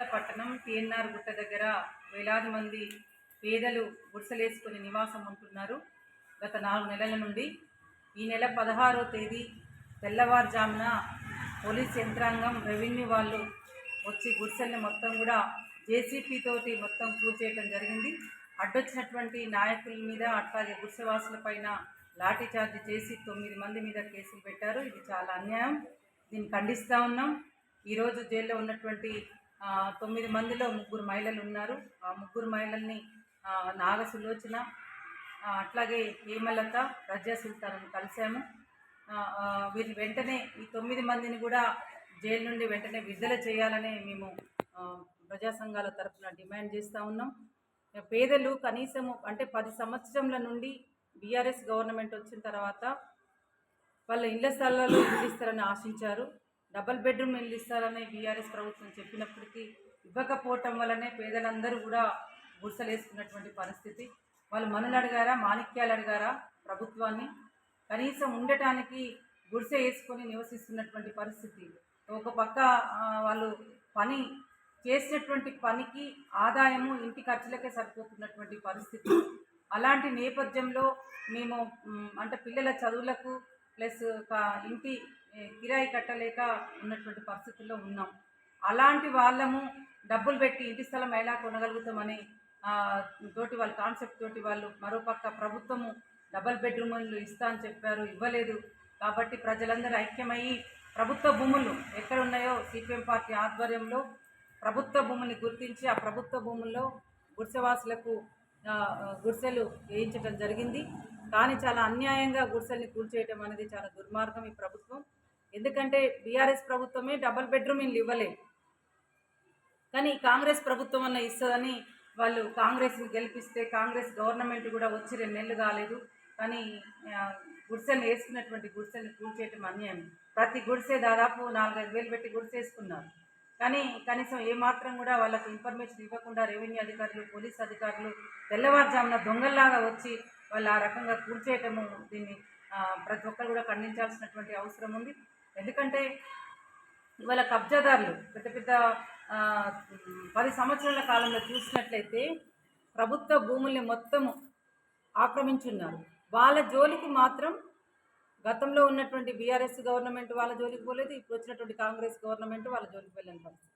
పట్టణం టిఎన్ఆర్ గుట్ట దగ్గర వేలాది మంది పేదలు గుడిసెలేసుకుని నివాసం ఉంటున్నారు. గత నాలుగు నెలల నుండి ఈ నెల పదహారో తేదీ తెల్లవారుజామున పోలీస్ యంత్రాంగం రెవెన్యూ వాళ్ళు వచ్చి గుడిసెల్ని మొత్తం కూడా జేసీపీ తోటి మొత్తం కూల్చేయటం జరిగింది. అడ్డొచ్చినటువంటి నాయకుల మీద అట్లాగే గుడిసెవాసుల పైన లాఠీ చార్జ్ చేసి తొమ్మిది మంది మీద కేసులు పెట్టారు. ఇది చాలా అన్యాయం. దీన్ని ఖండిస్తూ ఉన్నాం. ఈరోజు జైల్లో ఉన్నటువంటి తొమ్మిది మందిలో ముగ్గురు మహిళలు ఉన్నారు. ఆ ముగ్గురు మహిళల్ని ఆ, నాగ సులోచన అట్లాగే హేమలత రజా సుల్తాన్ కలిశాము. వీరి వీళ్ళు వెంటనే ఈ తొమ్మిది మందిని కూడా జైలు నుండి వెంటనే విడుదల చేయాలని మేము ప్రజా సంఘాల తరఫున డిమాండ్ చేస్తూ ఉన్నాం. పేదలు కనీసము అంటే పది సంవత్సరంల నుండి బీఆర్ఎస్ గవర్నమెంట్ వచ్చిన తర్వాత వాళ్ళ ఇళ్ళ స్థలాలు ఇల్లు ఇస్తారని ఆశించారు. డబల్ బెడ్రూమ్ ఇల్లు ఇస్తారని బీఆర్ఎస్ ప్రభుత్వం చెప్పినప్పటికీ ఇవ్వకపోవటం వల్లనే పేదలందరూ కూడా గుడిసెలు వేసుకున్నటువంటి పరిస్థితి. వాళ్ళు మనులు అడిగారా మాణిక్యాలు అడిగారా ప్రభుత్వాన్ని? కనీసం ఉండటానికి గుడిసె వేసుకొని నివసిస్తున్నటువంటి పరిస్థితి. ఒక పక్క వాళ్ళు పని చేసినటువంటి పనికి ఆదాయము ఇంటి ఖర్చులకే సరిపోతున్నటువంటి పరిస్థితి. అలాంటి నేపథ్యంలో మేము అంటే పిల్లల చదువులకు ప్లస్ ఇంటి కిరాయి కట్టలేక ఉన్నటువంటి పరిస్థితుల్లో ఉన్నాం. అలాంటి వాళ్ళము డబ్బులు పెట్టి ఇంటి స్థలం ఎలా కొనగలుగుతామని తోటి వాళ్ళు కాన్సెప్ట్ తోటి వాళ్ళు మరోపక్క ప్రభుత్వము డబల్ బెడ్రూములు ఇస్తా అని చెప్పారు ఇవ్వలేదు. కాబట్టి ప్రజలందరూ ఐక్యమయ్యి ప్రభుత్వ భూములు ఎక్కడ ఉన్నాయో సిపిఎం పార్టీ ఆధ్వర్యంలో ప్రభుత్వ భూముల్ని గుర్తించి ఆ ప్రభుత్వ భూముల్లో గుడిసెవాసులకు గుడిసెలు వేయించడం జరిగింది. కానీ చాలా అన్యాయంగా గుడిసెల్ని కూల్చేయటం అనేది చాలా దుర్మార్గం ఈ ప్రభుత్వం. ఎందుకంటే బీఆర్ఎస్ ప్రభుత్వమే డబల్ బెడ్రూమ్ ఇల్లు ఇవ్వలేదు. కానీ కాంగ్రెస్ ప్రభుత్వం అన్న ఇస్తుందని వాళ్ళు కాంగ్రెస్ని గెలిపిస్తే కాంగ్రెస్ గవర్నమెంట్ కూడా వచ్చి రెండు నెలలు కాలేదు. కానీ ఆ, గుడిసెలు వేసుకున్నటువంటి గుడిసెల్ని కూల్చేయటం అన్యాయం. ప్రతి గుడిసె దాదాపు నాలుగైదు వేలు పెట్టి గుడిసె వేసుకున్నారు. కానీ కనీసం ఏమాత్రం కూడా వాళ్ళకి ఇన్ఫర్మేషన్ ఇవ్వకుండా రెవెన్యూ అధికారులు పోలీస్ అధికారులు తెల్లవారుజామున దొంగల్లాగా వచ్చి వాళ్ళు ఆ రకంగా కూల్చేయటము దీన్ని ప్రతి ఒక్కరు కూడా ఖండించాల్సినటువంటి అవసరం ఉంది. ఎందుకంటే ఇవాళ కబ్జాదారులు పెద్ద పెద్ద పది సంవత్సరాల కాలంలో చూసినట్లయితే ప్రభుత్వ భూముల్ని మొత్తము ఆక్రమించున్నారు. వాళ్ళ జోలికి మాత్రం గతంలో ఉన్నటువంటి బీఆర్ఎస్ గవర్నమెంట్ వాళ్ళ జోలికి పోలేదు ఇప్పుడు వచ్చినటువంటి కాంగ్రెస్ గవర్నమెంట్ వాళ్ళ జోలికి వెళ్ళని పరిస్థితి.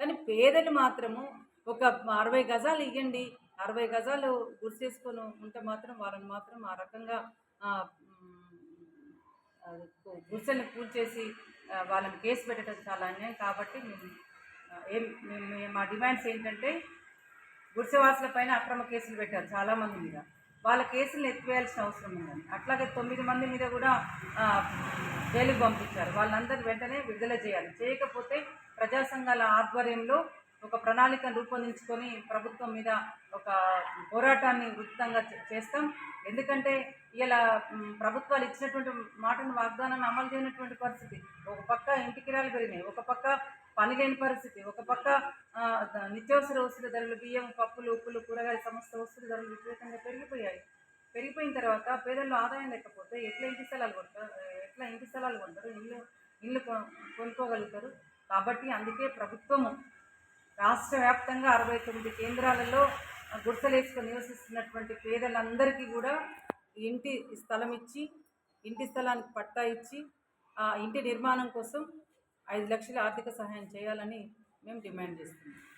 కానీ పేదలు మాత్రము ఒక అరవై గజాలు ఇవ్వండి అరవై గజాలు గుడిసేసుకొని ఉంటే మాత్రం వాళ్ళని మాత్రం ఆ రకంగా గుర్సెల్ని మ్, కూల్చేసి వాళ్ళని కేసు పెట్టడం చాలా అన్యాయం. కాబట్టి మేము ఏం మేము- మా డిమాండ్స్ ఏంటంటే గుడిసెవాసుల పైన అక్రమ కేసులు పెట్టారు చాలామంది మీద. వాళ్ళ కేసులను ఎత్తివేయాల్సిన అవసరం ఉందండి. అట్లాగే తొమ్మిది మంది మీద కూడా జైలుకి జైలుకు పంపించారు. వాళ్ళందరూ వెంటనే విడుదల చేయాలి. చేయకపోతే ప్రజా సంఘాల ఆధ్వర్యంలో ఒక ప్రణాళికను రూపొందించుకొని ప్రభుత్వం మీద ఒక పోరాటాన్ని ఉచితంగా చే- చేస్తాం. ఎందుకంటే ఇలా ప్రభుత్వాలు ఇచ్చినటువంటి మాటను వాగ్దానాన్ని అమలు చేయనటువంటి పరిస్థితి ఒక పక్క ఇంటికిరాలు పెరిగినాయి. ఒక పక్క పని లేని పరిస్థితి. ఒక పక్క నిత్యావసర వస్తువుల ధరలు బియ్యం పప్పులు ఉప్పులు కూరగాయల సమస్త వస్తువుల ధరలు విపరీతంగా పెరిగిపోయాయి. పెరిగిపోయిన తర్వాత పేదల్లో ఆదాయం లేకపోతే ఎట్లా ఇంటి స్థలాలు కొంటారు? ఎట్లా ఇంటి స్థలాలు కొంటారు? ఇల్లు ఇల్లు కొనుక్కోగలుగుతారు. కాబట్టి అందుకే ప్రభుత్వము రాష్ట్ర వ్యాప్తంగా అరవై తొమ్మిది కేంద్రాలలో గుర్తలేసుకొని నివసిస్తున్నటువంటి పేదలందరికీ కూడా ఇంటి స్థలం ఇచ్చి ఇంటి స్థలానికి పట్టా ఇచ్చి ఆ ఇంటి నిర్మాణం కోసం ఐదు లక్షల ఆర్థిక సహాయం చేయాలని మేము డిమాండ్ చేస్తున్నాం.